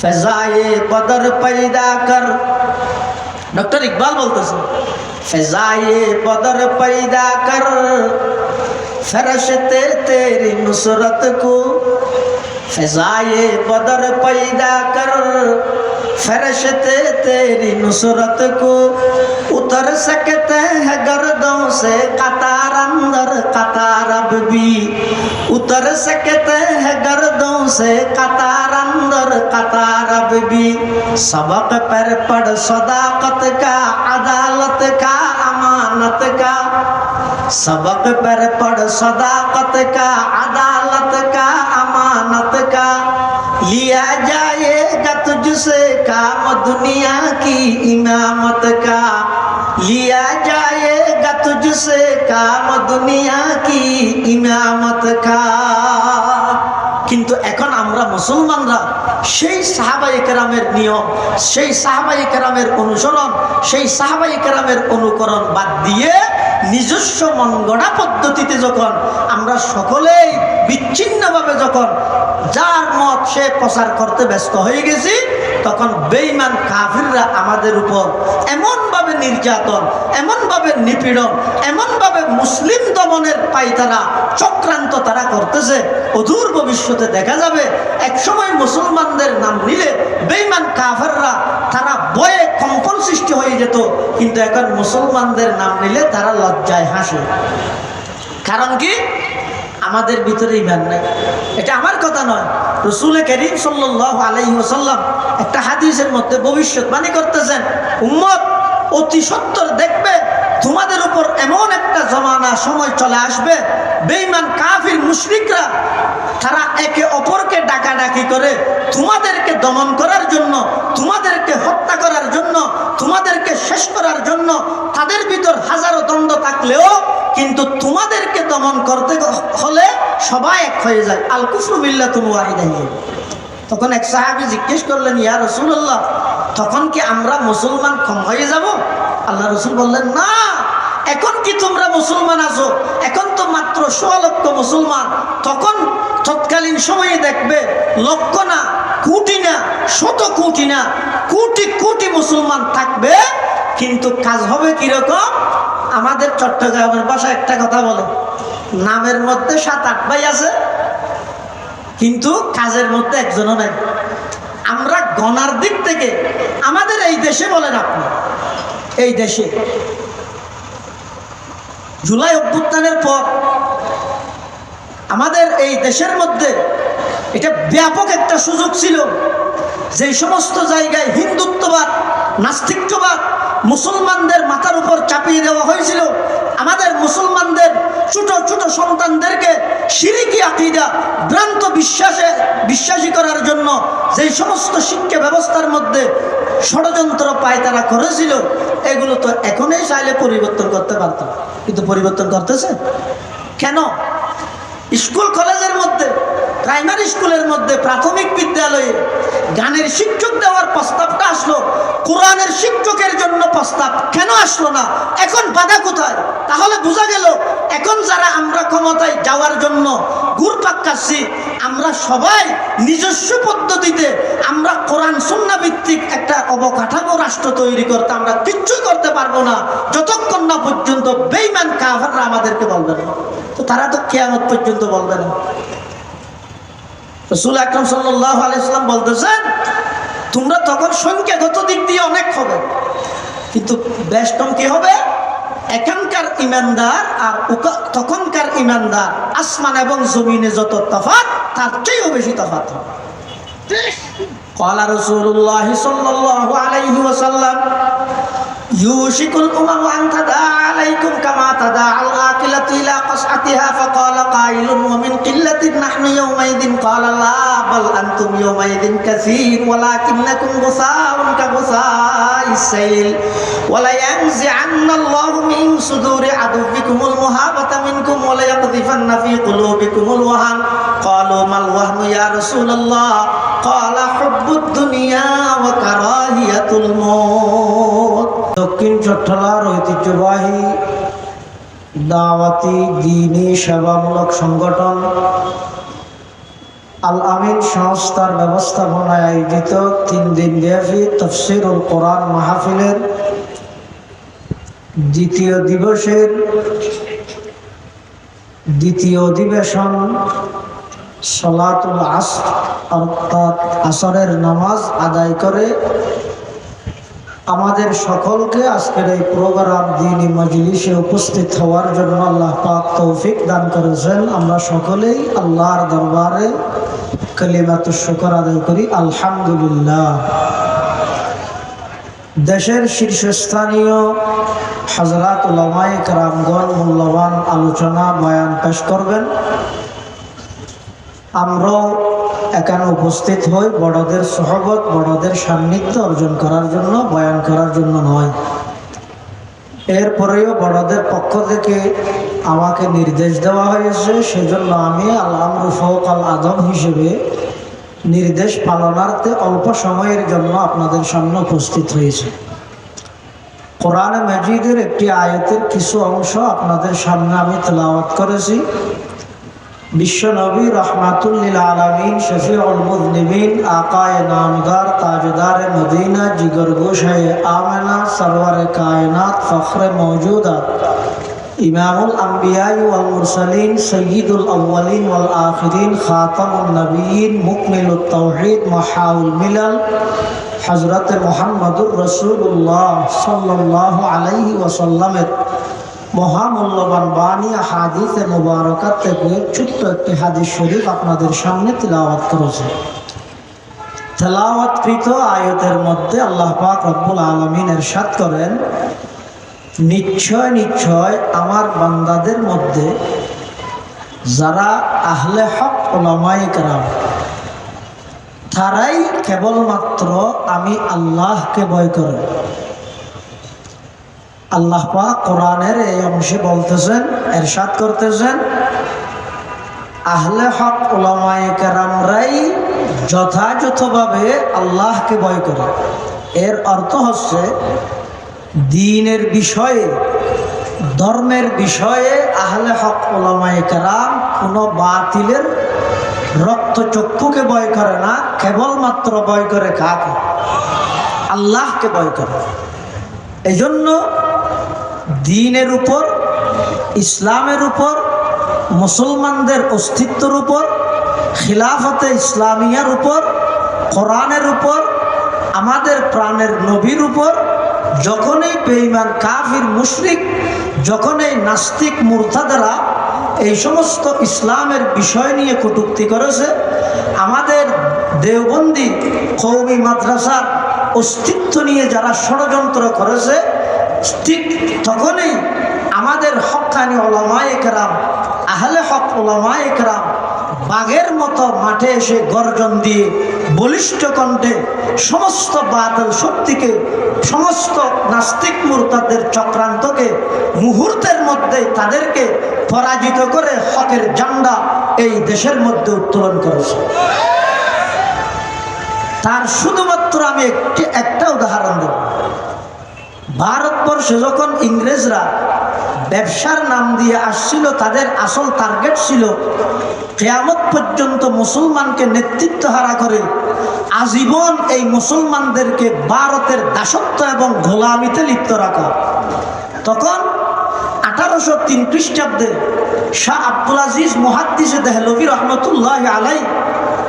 ফেজায়ে কদর পয়দা কর। ডক্টর ইকবাল বলতেছে, ফেজায়ে কদর পয়দা কর। ফেরশতে তেরি নুসরত কো فضائے بدر پیدا کر، فرشتے تیری نصرت کو اتر سکتے ہیں گردوں سے، قطار اندر، قطار اب بھی اتر سکتے ہیں گردوں سے، قطار اندر، قطار اب بھی سبق پر پڑ صداقت کا، عدالت کا، امانت کا، سبق پر پڑ صداقت کا، عدالت کا امانت کا، لیا جائے گا تجھ سے کام دنیا کی امامت کا۔ لیا جائے گا تجھ سے کام دنیا کی امامت کا۔ কিন্তু এখন আমরা মুসলমানরা সেই সাহাবাই কেরামের নিয়ম, সেই সাহাবাই কেরামের অনুসরণ, সেই সাহাবাই কেরামের অনুকরণ বাদ দিয়ে নিজস্ব মনগড়া পদ্ধতিতে যখন আমরা সকলেই বিচ্ছিন্নভাবে যখন যার মত সে প্রচার করতে ব্যস্ত হয়ে গেছি, তখন বেইমান কাফিররা আমাদের উপর এমনভাবে নির্যাতন, এমনভাবে নিপীড়ন এমনভাবে মুসলিম দমনের পাইতারা চক্রান্ত তারা করতেছে। অদূর ভবিষ্যতে দেখা যাবে, একসময় মুসলমানদের নাম নিলে বেইমান কাফেররা তারা বয়ে কম্পন সৃষ্টি হয়ে যেত, কিন্তু এখন মুসলমানদের নাম নিলে তারা লজ্জায় হাসে। কারণ কি? আমাদের ভিতরে ইমান নাই। এটা আমার কথা নয়। রসুল করিম সাল্লাহ আলাই ওসাল্লাম একটা হাদিসের মধ্যে ভবিষ্যৎবাণী করতেছেন, উম্মত অতি সত্তর দেখবে তোমাদের উপর এমন একটা জমানা সময় চলে আসবে বেইমান কাফির মুশরিকরা, তারা একে অপরকে ডাকাডাকি করে তোমাদেরকে দমন করার জন্য, তোমাদেরকে হত্যা করার জন্য, তোমাদেরকে শেষ করার জন্য তাদের ভিতর হাজারো দ্বন্দ্ব থাকলেও কিন্তু তোমাদেরকে দমন করতে হলে সবাই এক হয়ে যায়। আল কুফরু মিল্লা তুমি তখন এক সাহাবি জিজ্ঞেস করলেন, ইয়া রসুল্লাহ তখন কি আমরা মুসলমান কম হয়ে যাব? আল্লাহ রসুল বললেন, না, এখন কি তোমরা মুসলমান আছো? এখন তো মাত্র সোয়া লক্ষ মুসলমান। তখন তৎকালীন সময়ে দেখবে, লক্ষ না, কোটি না, শত কোটি না, কোটি কোটি মুসলমান থাকবে। কিন্তু কাজ হবে কীরকম? আমাদের চট্টগ্রামের বাসা একটা কথা বলে, নামের মধ্যে সাত আট ভাই আছে, কিন্তু কাজের মধ্যে একজনও নাই। আমরা গণার দিক থেকে, আমাদের এই দেশে বলেন আপনি এই দেশে। জুলাই অভ্যুত্থানের পর আমাদের এই দেশের মধ্যে এটা ব্যাপক একটা সুযোগ ছিল। যে সমস্ত জায়গায় হিন্দুত্ববাদ নাস্তিক্যবাদ মুসলমানদের মাথার উপর চাপিয়ে দেওয়া হয়েছিল, আমাদের মুসলমানদের ছোট ছোট সন্তানদেরকে সিরিকি আকিদা, ভ্রান্ত বিশ্বাসে, বিশ্বাসী করার জন্য যেই সমস্ত শিক্ষা ব্যবস্থার মধ্যে ষড়যন্ত্র পায় তারা করেছিল, এগুলো তো এখনই চাইলে পরিবর্তন করতে পারত। কিন্তু পরিবর্তন করতেছে? কেন? স্কুল কলেজের মধ্যে, প্রাইমারি স্কুলের মধ্যে, প্রাথমিক বিদ্যালয়ে গানের শিক্ষক দেওয়ার প্রস্তাবটা আসলো। কোরআনের শিক্ষকের জন্য প্রস্তাব কেন আসলো না? এখন বাধা কোথায়? তাহলে বোঝা গেল, এখন যারা আমরা ক্ষমতায় যাওয়ার জন্য ঘুরপাক কাটছি আমরা সবাই নিজস্ব পদ্ধতিতে আমরা কোরআন সন্না ভিত্তিক একটা অবকাঠামো রাষ্ট্র তৈরি করতে আমরা কিচ্ছু করতে পারব না। যতক্ষণ না পর্যন্ত বেইমান কাভাররা আমাদেরকে বলবে না। তো তারা তো কেয়ামত পর্যন্ত কিন্তু বলবেন। রসুল আকরম সাল্লাহ আলাইসলাম বলতেছেন তোমরা তখন সংখ্যাগত দিক দিয়ে অনেক হবে কিন্তু বেষ্টম কি হবে? এখানকার ইমানদার আর তখনকার ইমানদার আসমান এবং জমিনে যত তফাত তার চেয়েও বেশি তফাত হবে। কলা রসুল্লাহ সাল্লাহ আলাইহি ওসাল্লাম يوشك الأمم أن تدعى عليكم كما تدعى الآكلة إلى قصعتها فقال قائل ومن قلة نحن يومئذ؟ قال لا بل أنتم يومئذ كثير ولكنكم غثاء كغثاء السيل. ولينزعن الله من صدور عدوكم المهابة منكم وليقذفن في قلوبكم الوهن. قالوا ما الوهن يا رسول الله؟ قال حب الدنيا وكراهية الموت. চট্টলার ঐতিহ্যবাহী দাওয়াতি দিনী সেবামূলক সংগঠন আল আমিন সংস্থার ব্যবস্থাপনায় আয়োজিত তিন দিন ব্যাপী তফসিরুল কোরআন মাহফিলের দ্বিতীয় দিবসের দ্বিতীয় অধিবেশন সলাতুল আস অর্থাৎ আসরের নামাজ আদায় করে আমাদের সকলকে আজকের এই প্রোগ্রাম দিনী মজলিসে উপস্থিত হওয়ার জন্য আল্লাহ পাক তৌফিক দান করেছেন। আমরা সকলেই আল্লাহর দরবারে কলিমাত শুকর আদায় করি। আলহামদুলিল্লাহ। দেশের শীর্ষস্থানীয় হজরত উলামায়ে কেরামগণ মূল্যবান আলোচনা বয়ান পেশ করবেন। আমরাও এখানে উপস্থিত হই বড়দের সহবত, বড়দের সান্নিধ্য অর্জন করার জন্য, বয়ান করার জন্য নয়। এরপরেও বড়দের পক্ষ থেকে আমাকে নির্দেশ দেওয়া হয়েছে, সেজন্য আমি আল্লাহ রুফক আল আদম হিসেবে নির্দেশ পালনার্থে অল্প সময়ের জন্য আপনাদের সামনে উপস্থিত হয়েছে। কোরআনে মজিদের একটি আয়তের কিছু অংশ আপনাদের সামনে আমি তেলাওয়াত করেছি। বিশ্বনবী রহমাতুল্লিল আলমিন শফিউল মুজনিমিন আকায় নামদার, তাজদার মদিনা, জিগর গোশায় আমেনা সরওয়ার কায়নাত, ফখরে মৌজুদাত ইমামুল আম্বিয়াই ওয়াল মুরসালিন, সৈয়দুল আউ্বালিন ওয়াল আখিরিন খাতামুল নবীন, মুকমিলুত তাওহীদ, মাহাউল মিলাল হজরত মোহাম্মদুর রসুল্লাহ সাল্লাহ আলাইহি ওয়াসাল্লামের মহামূল্যবান বাণী হাদিসে মুবারকাত থেকে ছোট্ট একটি হাদিস শরীফ আপনাদের সামনে তিলাওয়াত করেছে। তেলাওয়াতকৃত আয়তের মধ্যে আল্লাহ পাক রব্বুল আলমিন এরশাদ করেন, নিশ্চয় নিশ্চয় আমার বান্দাদের মধ্যে যারা আহলে হক ওলামাই কারাম, তারাই কেবলমাত্র আমি আল্লাহকে ভয় করে। আল্লাহ পাক কোরআনের এই অংশে বলতেছেন, এরশাদ করতেছেন, আহলে হক ওলামায়ে কেরামরাই যথাযথভাবে আল্লাহকে ভয় করে। এর অর্থ হচ্ছে, দিনের বিষয়ে, ধর্মের বিষয়ে আহলে হক ওলামায়ে কেরাম কোনো বাতিলের রক্তচক্ষুকে ভয় করে না, কেবলমাত্র ভয় করে কাকে আল্লাহকে ভয় করে। এই জন্য দিনের উপর, ইসলামের উপর, মুসলমানদের অস্তিত্বের উপর, খিলাফতে ইসলামিয়ার উপর, কোরআনের উপর, আমাদের প্রাণের নবীর উপর, যখনই বেইমান কাফির, মুশরিক, যখনই নাস্তিক মূর্তাদারা এই সমস্ত ইসলামের বিষয় নিয়ে কটুক্তি করেছে, আমাদের দেওবন্দি কৌমি মাদ্রাসার অস্তিত্ব নিয়ে যারা ষড়যন্ত্র করেছে ঠিক তখনই আমাদের হকানি ওলামায় একরাম আহলে হক ওলামায় একরাম বাঘের মতো মাঠে এসে গর্জন দিয়ে বলিষ্ঠ কণ্ঠে সমস্ত বাদল শক্তিকে, সমস্ত নাস্তিক মূর্তাদের চক্রান্তকে মুহূর্তের মধ্যে তাদেরকে পরাজিত করে হকের জান্ডা এই দেশের মধ্যে উত্তোলন করেছে। তার শুধুমাত্র আমি একটি একটা উদাহরণ দেব। ভারতবর্ষে যখন ইংরেজরা ব্যবসার নাম দিয়ে আসছিল, তাদের আসল টার্গেট ছিল কেয়ামত পর্যন্ত মুসলমানকে নেতৃত্ব হারা করে আজীবন এই মুসলমানদেরকে ভারতের দাসত্ব এবং গোলামিতে লিপ্ত রাখা। তখন আঠারোশো তিন খ্রিস্টাব্দে শাহ আব্দুল আজিজ মহাদ্দিসে দেহলবী রহমতুল্লাহ আলাই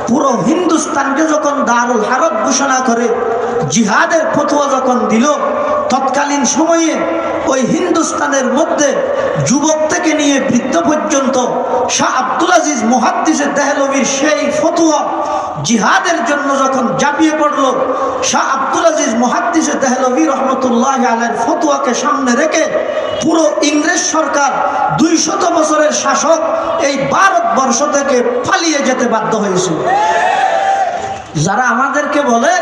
পুরো হিন্দুস্তানকে যখন দারুল হারত ঘোষণা করে, জিহাদের ফতুয়া যখন দিল, তৎকালীন সময়ে ওই হিন্দুস্তানের মধ্যে যুবক থেকে নিয়ে বৃদ্ধ পর্যন্ত শাহ আব্দুল আজিজ মহাদ্দিসের দেহলবীর সেই ফতুয়া জিহাদের জন্য যখন জাপিয়ে পড়ল, শাহ আব্দুল আজিজ মহাদ্দিসে দেহলবী রহমতুল্লাহ আলের ফতুয়াকে সামনে রেখে পুরো ইংরেজ সরকার দুই শত বছরের শাসক এই ভারতবর্ষ থেকে পালিয়ে যেতে বাধ্য হয়েছিল। যারা আমাদেরকে বলে,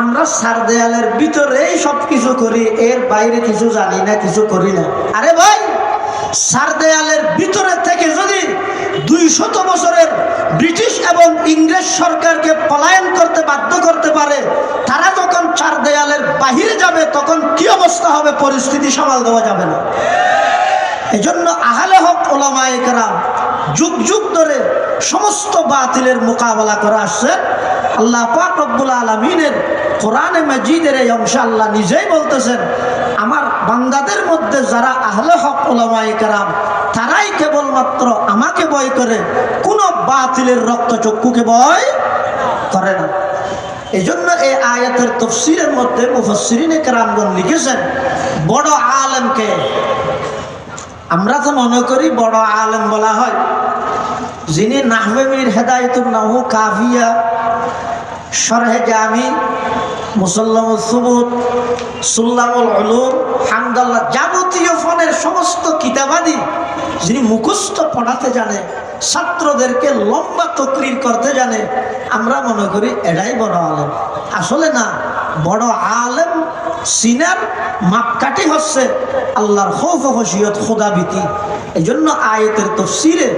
আমরা সার দেয়ালের ভিতরেই সব কিছু করি, এর বাইরে কিছু জানি না, কিছু করি না। আরে ভাই, সার দেয়ালের ভিতরে থেকে যদি দুই শত বছরের ব্রিটিশ এবং ইংরেজ সরকারকে পলায়ন করতে বাধ্য করতে পারে, তারা যখন চার দেয়ালের বাহিরে যাবে, তখন কি অবস্থা হবে? পরিস্থিতি সামাল দেওয়া যাবে না। এজন্য আহলে হক ওলামায়ে কেরাম যুগ যুগ ধরে সমস্ত বাতিলের মোকাবেলা করে আসছেন আল্লাহ পাক রব্বুল আলমিনের কোরআনে মজিদের এই অংশ আল্লাহ নিজেই বলতেছেন, আমার বান্দাদের মধ্যে যারা আহলে হক ওলামাই কারাম, তারাই কেবলমাত্র আমাকে বয় করে। কোনো বাতিলের রক্তচক্ষুকে ভয় করে না। এই জন্য এই আয়াতের তফসিরের মধ্যে মুফসরিনে কেরামগণ লিখেছেন, বড় আলেমকে আমরা তো মনে করি বড় আলেম বলা হয়। যিনি নাহবেমির হেদায়তুল নাহু কাফিয়া সরহে জামি, মুসল্লামুল সুবুত, সুল্লামুল উলুম, হামদাল্লাহ যাবতীয় ফোনের সমস্ত কিতাবাদি যিনি মুখস্থ পড়াতে জানে, ছাত্রদেরকে লম্বা তকরির করতে জানে, আমরা মনে করি এটাই বড় আলেম। আসলে না, বড় আলেম সিনার মাপকাঠি হচ্ছে আল্লাহর খৌফ হসিয়ত খোদাবিতি এই জন্য আয়তের তফসিরে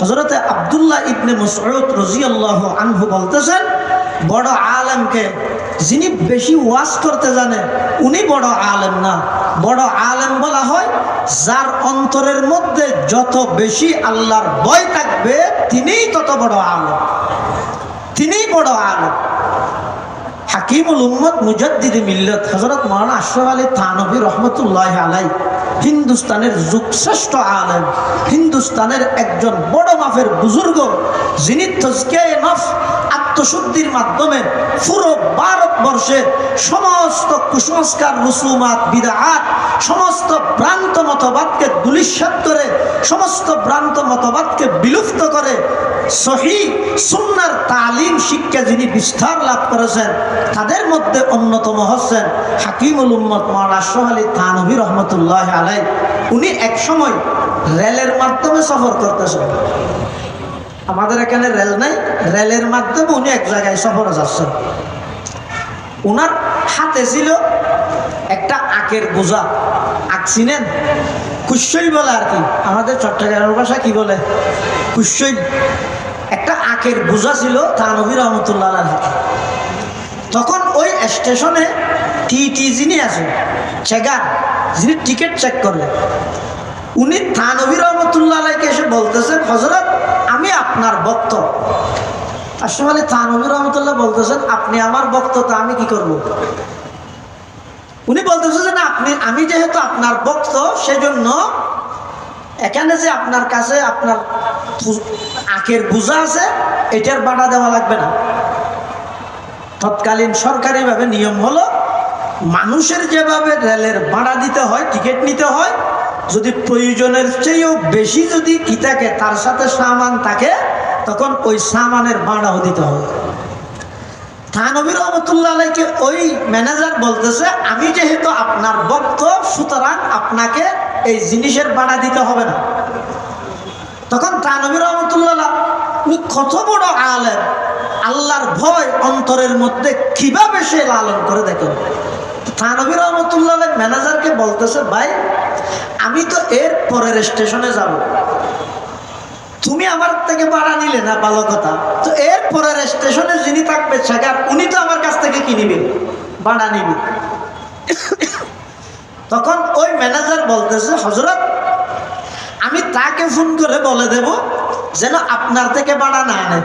হজরতে আবদুল্লাহ ইবনে মসরত রাজিয়াল্লাহ আনহু বলতেছেন, বড় আলেমকে যিনি বেশি ওয়াজ করতে জানে, উনি বড় আলেম না। বড় আলেম বলা হয়, যার অন্তরের মধ্যে যত বেশি আল্লাহর ভয় থাকবে, তিনিই তত বড় আলেম। তিনিই বড় আলেম। হাকিমুল উম্মদ মুজাদ্দিদ মিল্লত হজরত মৌলানা আশরাফ আলী থানবী রহমতুল্লাহ আলাই হিন্দুস্তানের যুগশ্রেষ্ঠ আলেম, হিন্দুস্তানের একজন বড় মাফের বুজুর্গ, যিনি আত্মশুদ্ধির মাধ্যমে পুরো ভারতবর্ষের সমস্ত কুসংস্কার, রসুমাত বিদাহাত সমস্ত ভ্রান্ত মতবাদকে দুলিশ্বাত করে, সমস্ত ভ্রান্ত মতবাদকে বিলুপ্ত করে, সহি সুন্নার তালিম শিক্ষা যিনি বিস্তার লাভ করেছেন, তাদের মধ্যে অন্যতম হচ্ছেন হাকিমুল উম্মদ মৌলানা আশরাফ আলী থানভী রহমতুল্লাহ আলাই। উনি এক সময় রেলের মাধ্যমে সফর করতেছেন। আমাদের এখানে রেল নাই, রেলের মাধ্যমে উনি এক জায়গায় সফরে যাচ্ছেন। ওনার হাতে ছিল একটা আখের বোঝা। আখ চিনেন? কুশ্বই বলে আর কি। আমাদের চট্টগ্রামের ভাষা কি বলে? কুশ্বই একটা আখের বোঝা ছিল তানভীর রহমতুল্লাহ তখন ওই স্টেশনে টিটি যিনি আছেন, চেগার, যিনি টিকিট চেক করলেন, উনি থানবী রহমতুল্লাহ এসে বলতেছেন হজরত আমি আপনার ভক্ত। আসলে থানবী রহমতুল্লাহ বলতেছেন, আপনি আমার ভক্ত, তা আমি কি করব? উনি বলতেছেন যে না, আপনি, আমি যেহেতু আপনার ভক্ত, সেজন্য এখানে যে আপনার কাছে আপনার আখের বোঝা আছে, এটার বাড়া দেওয়া লাগবে না। তৎকালীন সরকারিভাবে নিয়ম হলো, মানুষের যেভাবে রেলের ভাড়া দিতে হয়, টিকিট নিতে হয়, যদি প্রয়োজনের চেয়েও বেশি যদি কি থাকে, তার সাথে সামান থাকে, তখন ওই সামানের ভাড়াও দিতে হয় থানবীর রহমতুল্লাহ আলাইকে ওই ম্যানেজার বলতেছে, আমি যেহেতু আপনার ভক্ত, সুতরাং আপনাকে এই জিনিসের বাড়া দিতে হবে না। তখন তানবী রহমতুল্লাহ উনি কত বড় আলেন আল্লাহর ভয় অন্তরের মধ্যে কীভাবে সে লালন করে দেখেন? থানবী রহমতুল্লাহ ম্যানেজারকে বলতেছে, ভাই, আমি তো এর পরের স্টেশনে যাব। তুমি আমার থেকে ভাড়া নিলে না, ভালো কথা। তো এর পরের স্টেশনে যিনি থাকবে সেখান উনি তো আমার কাছ থেকে কিনিবে, ভাড়া নিবে। তখন ওই ম্যানেজার বলতেছে হজরত আমি তাকে ফোন করে বলে দেব যেন আপনার থেকে ভাড়া না নেয়।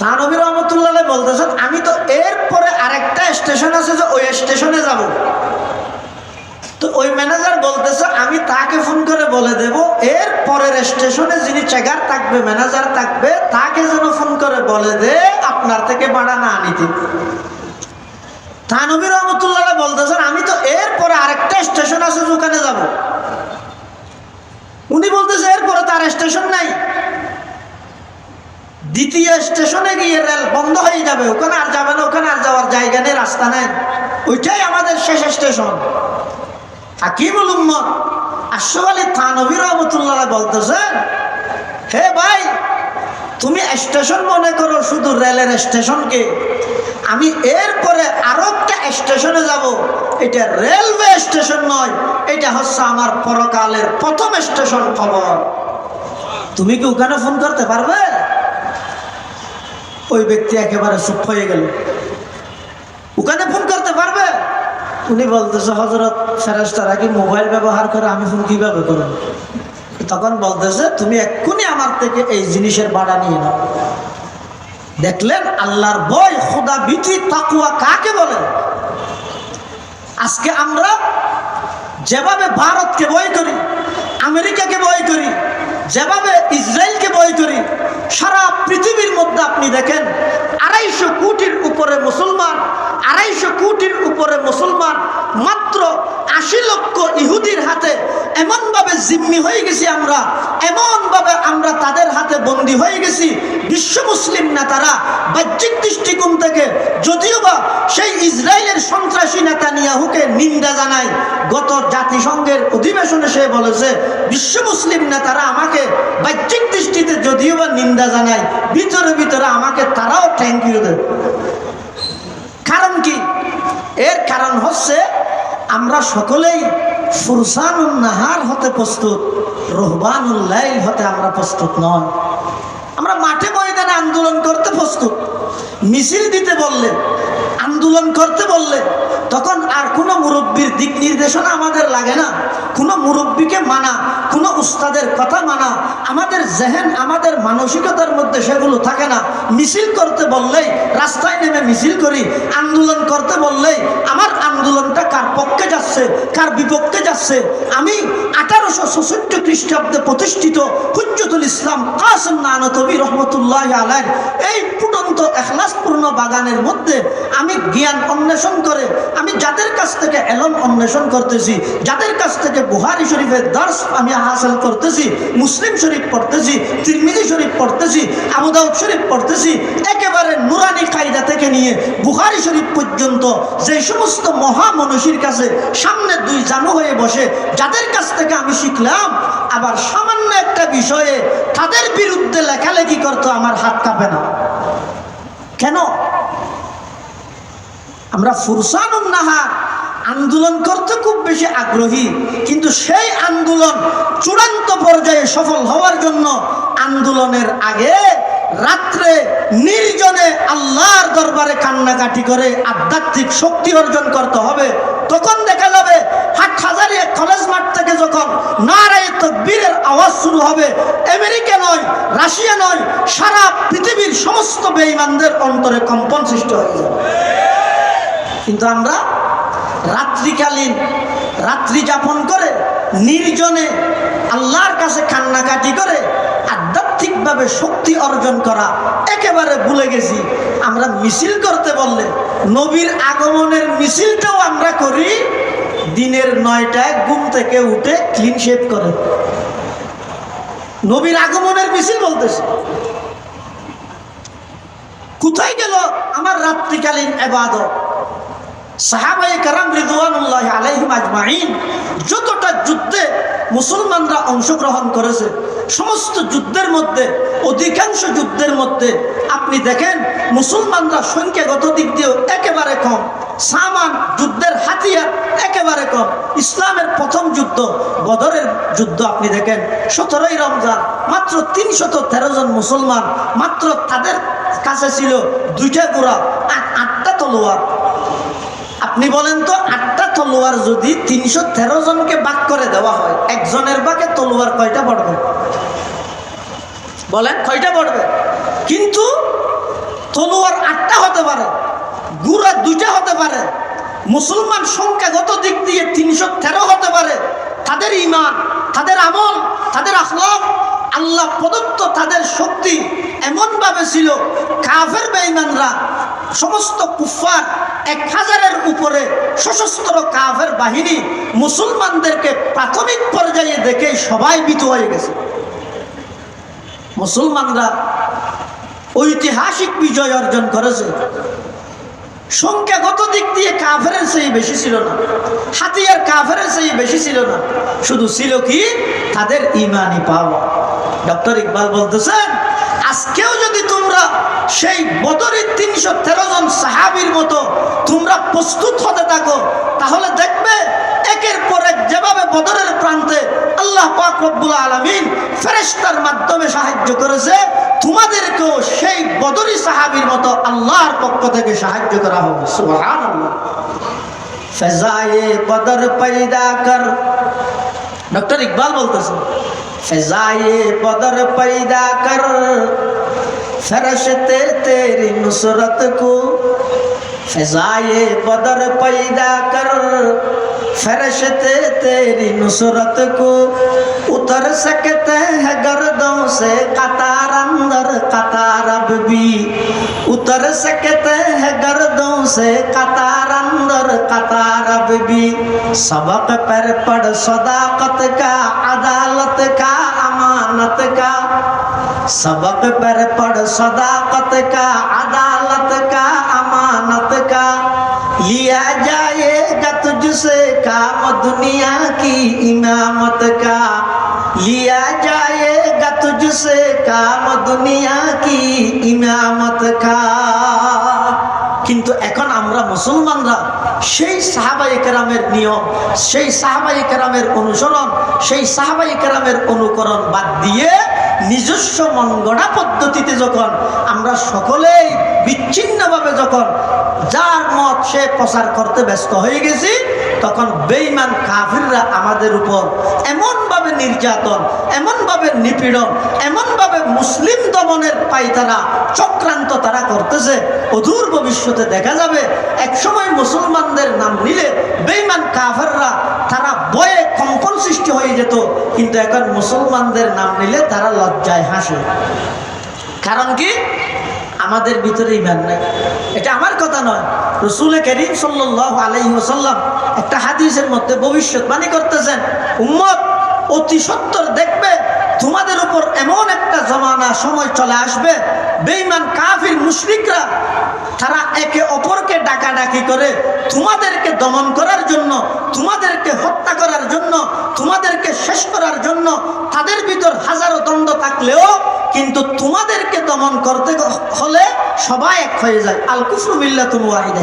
থানবী রহমতুল্লাহ বলতেছেন, আমি তো এরপরে আরেকটা স্টেশন আছে যে ওই স্টেশনে যাব। তো ওই ম্যানেজার বলতেছে, আমি তাকে ফোন করে বলে দেব। এর পরের স্টেশনে যিনি চেকার থাকবে ম্যানেজার থাকবে, তাকে যেন ফোন করে বলে দে, আপনার থেকে ভাড়া না নিতে। থানবী রহমতুল্লাহ বলতেছেন আমি তো এরপরে আরেকটা স্টেশন আছে ওখানে যাব। উনি বলতেছে এরপরে তার স্টেশন নাই। দ্বিতীয় স্টেশনে গিয়ে রেল বন্ধ হয়ে যাবে। ওখানে আর যাবে না, ওখানে আর যাওয়ার জায়গা নেই, রাস্তা নেই। ওইটাই আমাদের শেষ স্টেশন হাকিমুল উম্মদ আশরফ আলী থানবী রহমতুল্লাহ বলতেছেন হে ভাই, তুমি স্টেশন মনে করো শুধু রেলের স্টেশনকে আমি এরপরে আরও একটা স্টেশনে যাব। এটা রেলওয়ে স্টেশন নয়, এটা হচ্ছে আমার পরকালের প্রথম স্টেশন খবর। তুমি কি ওখানে ফোন করতে পারবে? ওই ব্যক্তি একেবারে চুপ হয়ে গেল। ওখানে ফোন করতে পারবে? উনি বলতেছে হজরত ফেরাস্তারা কি মোবাইল ব্যবহার করে আমি ফোন কীভাবে করব? তখন বলতেছে, তুমি এক্ষুনি আমার থেকে এই জিনিসের বাড়া নিয়ে নাও। দেখলেন আল্লাহর বই খোদা বিচি তাকুয়া কাকে বলে? আজকে আমরা যেভাবে ভারতকে বই করি, আমেরিকাকে বই করি, যেভাবে ইসরায়েলকে বই করি, সারা পৃথিবীর মধ্যে আপনি দেখেন, আড়াইশো কোটির উপরে মুসলমান আড়াইশো কোটির উপরে মুসলমান মাত্র আশি লক্ষ ইহুদির হাতে এমনভাবে জিম্মি হয়ে গেছি আমরা, এমনভাবে আমরা তাদের হাতে বন্দী হয়ে গেছি। বিশ্ব মুসলিম নেতারা বাহ্যিক দৃষ্টিকোণ থেকে, যদিও বা সেই ইসরায়েলের সন্ত্রাসী নেতা নিয়াহুকে নিন্দা জানায়, গত জাতিসংঘের অধিবেশনে সে বলেছে, বিশ্ব মুসলিম নেতারা আমাকে বাহ্যিক দৃষ্টিতে যদিও বা নিন্দা জানায়, ভিতরে ভিতরে আমাকে তারাও থ্যাংক ইউ দেয়। কারণ কি? এর কারণ হচ্ছে আমরা সকলেই ফুরসানুল নাহার হতে প্রস্তুত রোহবানুল্লাইল হতে আমরা প্রস্তুত নয়। আমরা মাঠে আন্দোলন করতে প্রস্তুত। মিছিল দিতে বললে, আন্দোলন করতে বললে, তখন আর কোনো মুরব্বীর দিক নির্দেশনা আমাদের লাগে না। কোনো মুরব্বীকে মানা, কোনো উস্তাদের কথা মানা, আমাদের জেহেন, আমাদের মানসিকতার মধ্যে সেগুলো থাকে না। মিছিল করতে বললেই, রাস্তায় নেমে মিছিল করি, আন্দোলন করতে বললেই, আমার আন্দোলনটা কার পক্ষে যাচ্ছে, কার বিপক্ষে যাচ্ছে? আমি আঠারোশো ছষট্টি খ্রিস্টাব্দে প্রতিষ্ঠিত হুজ্জতুল ইসলাম কাসম নানতবি রহমতুল্লাহ আলাই এই ফুটন্ত এখলাসপূর্ণ বাগানের মধ্যে আমি জ্ঞান অন্বেষণ করে যাদের কাছ থেকে এলম অন্বেষণ করতেছি, যাদের কাছ থেকে বুহারি শরীফের দর্শ আমি হাসিল করতেছি, মুসলিম শরীফ পড়তেছি, তিরমিজি শরীফ পড়তেছি আবুদাউদ শরীফ পড়তেছি, একেবারে নুরানি কায়দা থেকে নিয়ে বুহারি শরীফ পর্যন্ত যে সমস্ত মহামনসীর কাছে সামনে দুই জানু হয়ে বসে, যাদের কাছ থেকে আমি শিখলাম, আবার সামান্য একটা বিষয়ে তাদের বিরুদ্ধে লেখালেখি করতো আমার হাত কাঁপে না। কেন? আমরা ফুরসানুন নাহার, আন্দোলন করতে খুব বেশি আগ্রহী, কিন্তু সেই আন্দোলন চূড়ান্ত পর্যায়ে সফল হওয়ার জন্য আন্দোলনের আগে রাত্রে নির্জনে আল্লাহর দরবারে কান্নাকাটি করে আধ্যাত্মিক শক্তি অর্জন করতে হবে, তখন দেখা যাবে হাট হাজারিয়া কলেজ মাঠ থেকে যখন নারায় তকবীরের আওয়াজ শুরু হবে, আমেরিকা নয়, রাশিয়া নয়, সারা পৃথিবীর সমস্ত বেঈমানদের অন্তরে কম্পন সৃষ্টি হয়ে যাবে। কিন্তু আমরা রাত্রিকালীন রাত্রি যাপন করে নির্জনে আল্লাহর কাছে কান্নাকাটি করে আধ্যাত্মিকভাবে শক্তি অর্জন করা একেবারে ভুলে গেছি। আমরা মিছিল করতে বললে নবীর আগমনের মিছিলটাও আমরা করি। দিনের নয়টায় ঘুম থেকে উঠে ক্লিন শেভ করে। নবীর আগমনের মিছিল বলতেছে। কোথায় গেল আমার রাত্রিকালীন এবাদত? কারাম যতটা যুদ্ধে মুসলমানরা অংশগ্রহণ করেছে, সমস্ত যুদ্ধের মধ্যে, অধিকাংশ যুদ্ধের মধ্যে, আপনি দেখেন মুসলমানরা সংখ্যাগত দিক দিয়েও একেবারে কম। সামান যুদ্ধের হাতিয়ার একেবারে কম। ইসলামের প্রথম যুদ্ধ, বদরের যুদ্ধ আপনি দেখেন। সতেরোই রমজান, মাত্র তিনশত তেরো জন মুসলমান, মাত্র তাদের কাছে ছিল দুইটা গোড়া আর আটটা তলোয়ার। আপনি বলেন তো, আটটা তলোয়ার যদি তিনশো তেরো জনকে বাক করে দেওয়া হয়, একজনের বাকে তলোয়ার কয়টা পড়বে? বলেন, কয়টা পড়বে? কিন্তু তলোয়ার আটটা হতে পারে, গুড়া দুইটা হতে পারে, মুসলমান সংখ্যাগত দিক দিয়ে তিনশো তেরো হতে পারে, তাদের ইমান, তাদের আমল, তাদের আখলাক আল্লাহ প্রদত্ত তাদের শক্তি এমনভাবে ছিল, কাফের বেঈমানরা সমস্ত কুফার এক হাজারের উপরে সশস্ত্র কাফের বাহিনী মুসলমানদেরকে প্রাথমিক পর্যায়ে দেখে সবাই বিত হয়ে গেছে। মুসলমানরা ঐতিহাসিক বিজয় অর্জন করেছে। সংখ্যাগত দিক দিয়ে কাফের সেই বেশি ছিল না। হাতিয়ার কাফের সেই বেশি ছিল না। শুধু ছিল কি? তাদের ইমানি পাওয়া। ডক্টর ইকবাল বলতেছেন আজকেও যদি তোমরা সেই বদরের তিনশো তেরো জন সাহাবির মতো তোমরা প্রস্তুত হতে থাকো, তাহলে দেখবে একের পর এক যেভাবে বদরের প্রান্তে আল্লাহ পাক রব্বুল আলমিন ফেরেস্তার মাধ্যমে সাহায্য করেছে, তোমাদেরকেও সেই বদরি সাহাবির মতো আল্লাহর পক্ষ থেকে সাহায্য করা হবে। সুবহানাল্লাহ। ফেজায়ে বদর পয়দা কর ডক্টর ইকবাল বলতেছে, ফেজায়ে বদর পৈদা কর, ফেরশতে তেরি নুসরত কো ফেজায়ে বদর পৈদা কর فرشتے تیری نصرت کو اتر سکتے ہیں گردوں سے قطار اندر، قطار اب بھی اتر سکتے ہیں گردوں سے قطار اندر، قطار اب بھی سبق پر پڑ صداقت کا، عدالت کا، امانت کا، سبق پر پڑ صداقت کا، عدالت کا، امانت کا لیا جا तुझसे काम दुनिया की इमामत का लिया जाएगा तुझसे काम दुनिया की इमामत का কিন্তু এখন আমরা মুসলমানরা, সেই সাহাবাই কেরামের নিয়ম, সেই সাহাবাই কেরামের অনুসরণ, সেই সাহাবাই কেরামের অনুকরণ বাদ দিয়ে নিজস্ব মনগড়া পদ্ধতিতে যখন আমরা সকলেই বিচ্ছিন্নভাবে যখন যার মত সে প্রচার করতে ব্যস্ত হয়ে গেছি, তখন বেইমান কাফিররা আমাদের উপর এমনভাবে নির্যাতন, এমনভাবে নিপীড়ন, এমনভাবে মুসলিম দমনের পাইতারা চক্রান্ত তারা করতেছে অদূর ভবিষ্যতে দেখা যাবে একসময় মুসলমানদের নাম নিলে বেইমান কাফেররা তারা বয়ে কম্পন সৃষ্টি হয়ে যেত, কিন্তু এখন মুসলমানদের নাম নিলে তারা লজ্জায় হাসে। কারণ কি? আমাদের ভিতরে ইমান নাই। এটা আমার কথা নয়। রসুল করিম সাল্লাহ আলাইহি ওসাল্লাম একটা হাদিসের মধ্যে ভবিষ্যৎ ভবিষ্যৎবাণী করতেছেন, উম্মত অতি সত্তর দেখবে তোমাদের উপর এমন একটা জমানা সময় চলে আসবে বেইমান কাফির মুশরিকরা, তারা একে অপরকে ডাকাডাকি করে তোমাদেরকে দমন করার জন্য, তোমাদেরকে হত্যা করার জন্য, তোমাদেরকে শেষ করার জন্য তাদের ভিতর হাজারো দণ্ড থাকলেও কিন্তু তোমাদেরকে দমন করতে হলে সবাই এক হয়ে যায়। আল কুফরু মিল্লাতুন ওয়াহিদা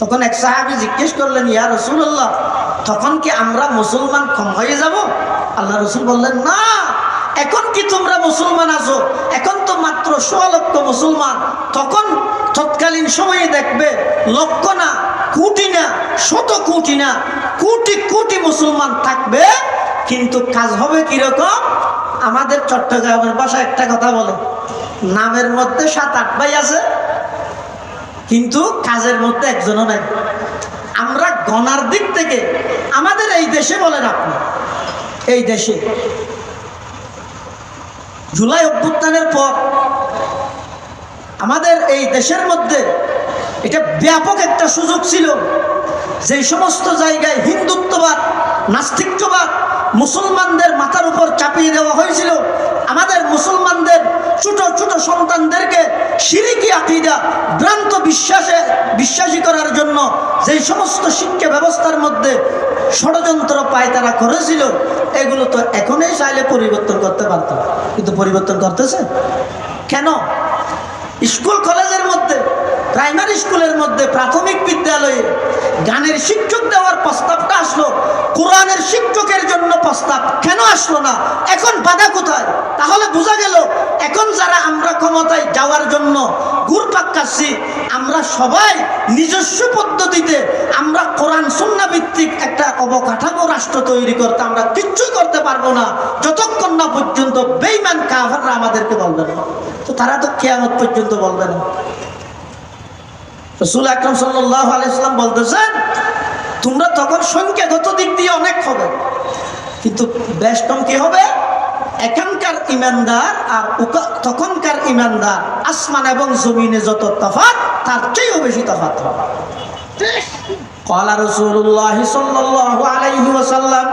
তখন এক সাহাবি জিজ্ঞেস করলেন, ইয়া রসুল্লাহ তখন কি আমরা মুসলমান কম হয়ে যাব? আল্লাহ রসুল বললেন, না, এখন কি তোমরা মুসলমান আছো? এখন তো মাত্র লক্ষ মুসলমান। তখন তৎকালীন সময়ে দেখবে লক্ষ না, কোটি না, শত কোটি না, কোটি কোটি মুসলমান থাকবে। কিন্তু কাজ হবে কীরকম? আমাদের চট্টগ্রামের বাসা একটা কথা বলে, নামের মধ্যে সাত আট ভাই আছে, কিন্তু কাজের মধ্যে একজনও নাই। আমরা গণার দিক থেকে, আমাদের এই দেশে বলেন আপনি এই দেশে। জুলাই অভ্যুত্থানের পর আমাদের এই দেশের মধ্যে এটা ব্যাপক একটা সুযোগ ছিল। যে সমস্ত জায়গায় হিন্দুত্ববাদ নাস্তিকবাদ মুসলমানদের মাথার উপর চাপিয়ে দেওয়া হয়েছিল। আমাদের মুসলমানদের, ছোট ছোট সন্তানদেরকে সিরিকি আকিদা, ভ্রান্ত বিশ্বাসে বিশ্বাসী করার জন্য যেই সমস্ত শিক্ষা ব্যবস্থার মধ্যে ষড়যন্ত্র পায় তারা করেছিল, এগুলো তো এখনই চাইলে পরিবর্তন করতে পারত। কিন্তু পরিবর্তন করতেছে? কেন? স্কুল, কলেজের মধ্যে প্রাইমারি স্কুলের মধ্যে প্রাথমিক বিদ্যালয়ে গানের শিক্ষক দেওয়ার প্রস্তাবটা আসলো, কোরআনের শিক্ষকের জন্য প্রস্তাব কেন আসলো না? এখন বাধা কোথায়? তাহলে বোঝা গেল, এখন যারা আমরা ক্ষমতায় যাওয়ার জন্য ঘুরপাক কাটছি, আমরা সবাই নিজস্ব পদ্ধতিতে আমরা কোরআন সন্না ভিত্তিক একটা অবকাঠামো রাষ্ট্র তৈরি করতে আমরা কিচ্ছুই করতে পারব না। যতক্ষণ না পর্যন্ত বেইমান কাভাররা আমাদেরকে বলবে না। তো তারা তো কেয়ামত পর্যন্ত বলবে না। রসুল আকরম সাল্লাহ আলাইসাল্লাম বলতেছেন তোমরা তখন সংখ্যাগত দিক দিয়ে অনেক হবে কিন্তু ব্যস্তম কি হবে? এখানকার ইমানদার আর তখনকার ইমানদার আসমান এবং জমিনে যত তফাত তার চেয়েও বেশি তফাত হবে। কলা রসুল্লাহ সাল্লাহ আলাইহি ওসাল্লাম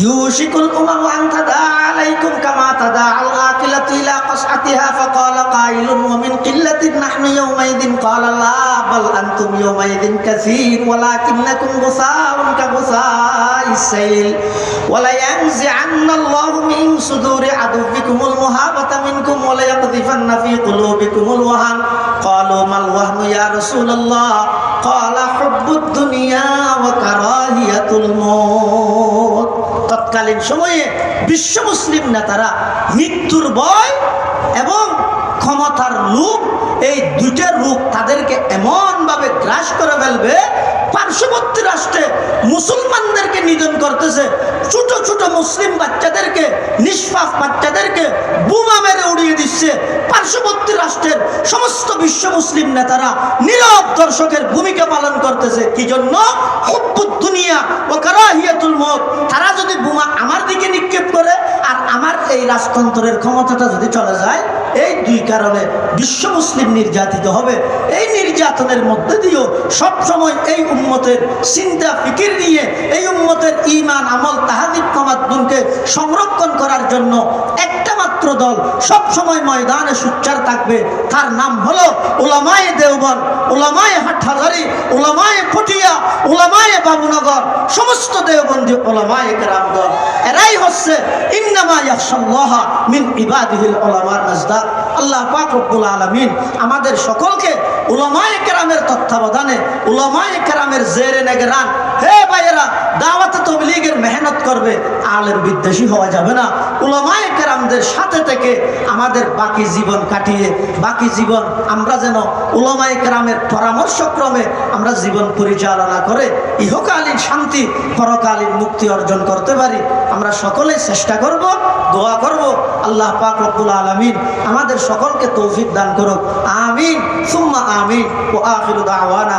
يوشك الأمم أن تداعى عليكم كما تداعى الآكلة إلى قصعتها فقال قائل ومن قلة نحن يومئذ؟ قال لا بل أنتم يومئذ كثير ولكنكم غثاء كغثاء السيل. ولينزعن الله من صدور عدوكم المهابة منكم وليقذفن في قلوبكم الوهن. قالوا ما الوهن يا رسول الله؟ قال حب الدنيا وكراهية الموت. তৎকালীন সময়ে বিশ্ব মুসলিম নেতারা মৃত্যুর বয় এবং ক্ষমতার রূপ এই দুইটা রূপ তাদেরকে এমনভাবে গ্রাস করে ফেলবে, পার্শ্ববর্তী রাষ্ট্রে মুসলমানদেরকে নিধন করতেছে। ছোট ছোট মুসলিম বাচ্চাদেরকে, নিষ্পাপ বাচ্চাদেরকে বোমা মেরে উড়িয়ে দিচ্ছে। পার্শ্ববর্তী রাষ্ট্রের সমস্ত বিশ্ব মুসলিম নেতারা নীরব দর্শকের ভূমিকা পালন করতেছে। কি জন্য? তারা যদি বোমা আমার দিকে নিক্ষেপ করে আর আমার এই রাজতন্ত্রের ক্ষমতাটা যদি চলে যায়, এই দুই কারণে বিশ্ব মুসলিম নির্যাতিত হবে। এই নির্যাতনের মধ্যে দিয়েও সবসময় এই উম্মতের চিন্তা, ফিকির নিয়ে এই উম্মতের ইমান আমল তাহাদিব তামাদ্দুনকে সংরক্ষণ করার জন্য একটা মাত্র দল সব সময় ময়দানে সুচ্চার থাকবে। তার নাম হলো ওলামায়ে দেওবন ওলামায়ে হাটহাজারি ওলামায়ে পটিয়া ওলামায়ে বাবুনগর, সমস্ত দেওবন্দি ওলামায়ে কেরামগণ। এরাই হচ্ছে আমাদের সকলকে উলামায়ে কেরামের তত্ত্বাবধানে, উলামায়ে কেরামের জেরে হে দাওয়াতে তবলিগের মেহনত করবে, আলের বিদ্বেষী হওয়া যাবে না। উলামায়ে কেরামদের সাথে থেকে আমাদের বাকি জীবন কাটিয়ে, বাকি জীবন আমরা যেন উলামায়ে কেরামের পরামর্শক্রমে আমরা জীবন পরিচালনা করে, ইহকালীন শান্তি, পরকালীন মুক্তি অর্জন করতে পারি। আমরা সকলেই চেষ্টা করব, দোয়া করব, আল্লাহ পাক রব্বুল আলামিন আমাদের সকলকে তৌফিক দান করুক। আমিন, সুম্মা আমিন ও আখিরু দাওয়ানা।